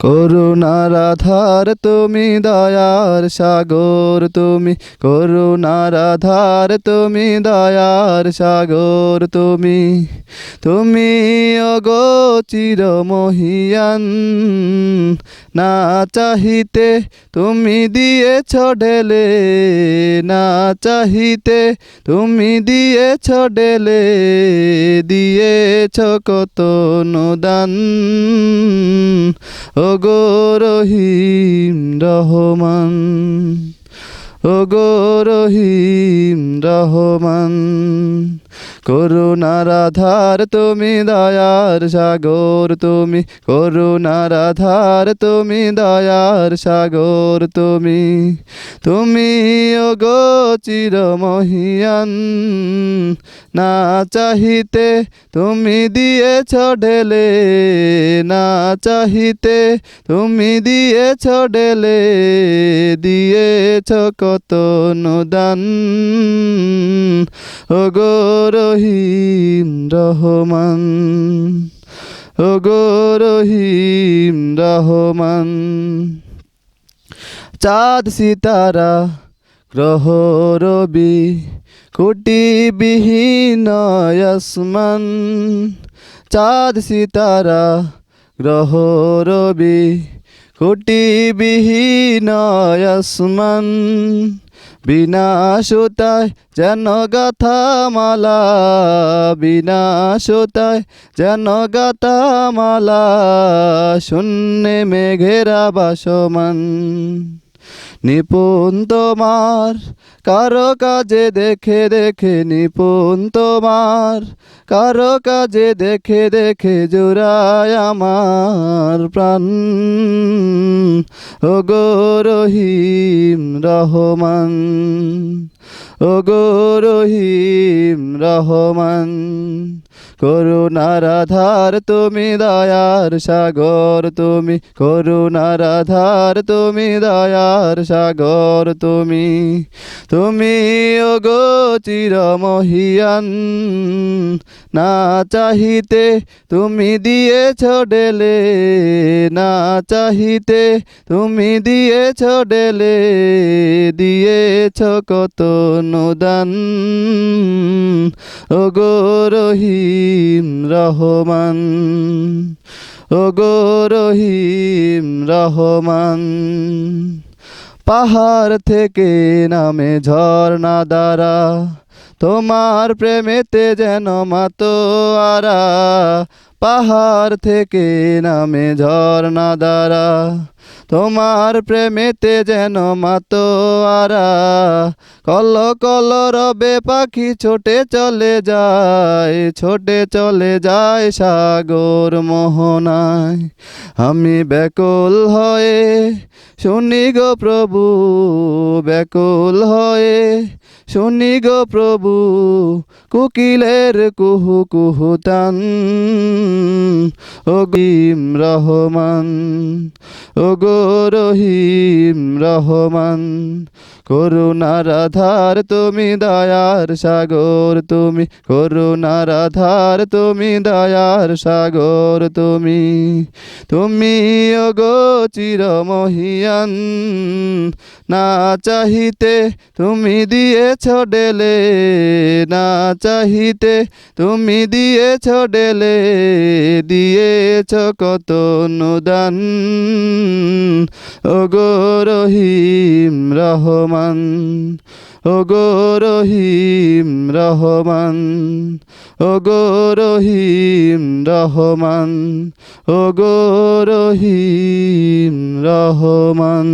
করুণার আধার তুমি দয়ার সাগর, তুমি করুণার আধার তুমি দয়ার সাগর, তুমি তুমি অগো চির মহিয়ান না চাহিতে তুমি দিয়েছ ঢেলে, না চাহিতে তুমি দিয়েছ ঢেলে, দিয়েছ কত অনুদান। ও গো রহিম রহমান ও গো রহিম রহমান করুণার আধার তুমি দয়ার সাগর, তুমি করুণার আধার তুমি দয়ার সাগর, তুমি তুমি গো চির মহিয়ান না চাহিতে তুমি দিয়েছ ঢেলে, না চাহিতে তুমি দিয়েছ ঢেলে, দিয়েছ কত অনুদান। ও রহিম রহমান ও রহিম রহমান, চাঁদ সিতারা, গ্রহ রবি কোটি বিহীন আসমান, চাঁদ সিতারা, গ্রহ রবি কোটি বিহীন আসমান বিনাশতায় যেন গাথা মালা বিনাশতায় যেন গাথা মালা শূন্যে মেঘেরা বাসমান নিপুণ তোমার, কারও কাজে দেখে দেখে নিপুণ তোমার, কারও কাজে দেখে দেখে জোড়ায় আমার প্রাণ। ও গো রহিম রহমান। ও রহিম রহমান, করুণার আধার তুমি দয়ার সাগর, তুমি করুণার আধার তুমি দয়ার সাগর, তুমি তুমি ও গো চির মহিয়ান না চাহিতে তুমি দিয়েছ ডেলে, না চাহিতে তুমি দিয়েছ ডেলে, দিয়েছ কত অনুদান। ও গো রহিম রহমান ও গো রহিম রহমান। পাহাড় থেকে নামে ঝর্ণা দ্বারা, তোমার প্রেমেতে যেন মাতো আরা পাহাড় থেকে নামে ঝর্ণা দ্বারা, তোমার প্রেমেতে যেন মাতো আরা। কল কল রবে পাখি ছোটে চলে যায়, ছোটে চলে যায় সাগর মোহনায়। আমি ব্যাকুল হয়ে শুনি গো প্রভু, ব্যাকুল হয়ে শুনি গো প্রভু, কুকিলের কুহু কুহু তান ও গিম রহমান ও রহিম রহমান করুণার আধার তুমি দয়ার সাগর, তুমি করুণার আধার তুমি দয়ার সাগর, তুমি তুমি গো চির মহিয়ান না চাহিতে তুমি দিয়েছ ডেলে, না চাহিতে তুমি দিয়েছ ডেলে, দিয়েছ কত অনুদান। ও গো রহিম রহমান ও গো রহিম রহমান ও গো রহিম রহমান ও গো রহিম রহমান।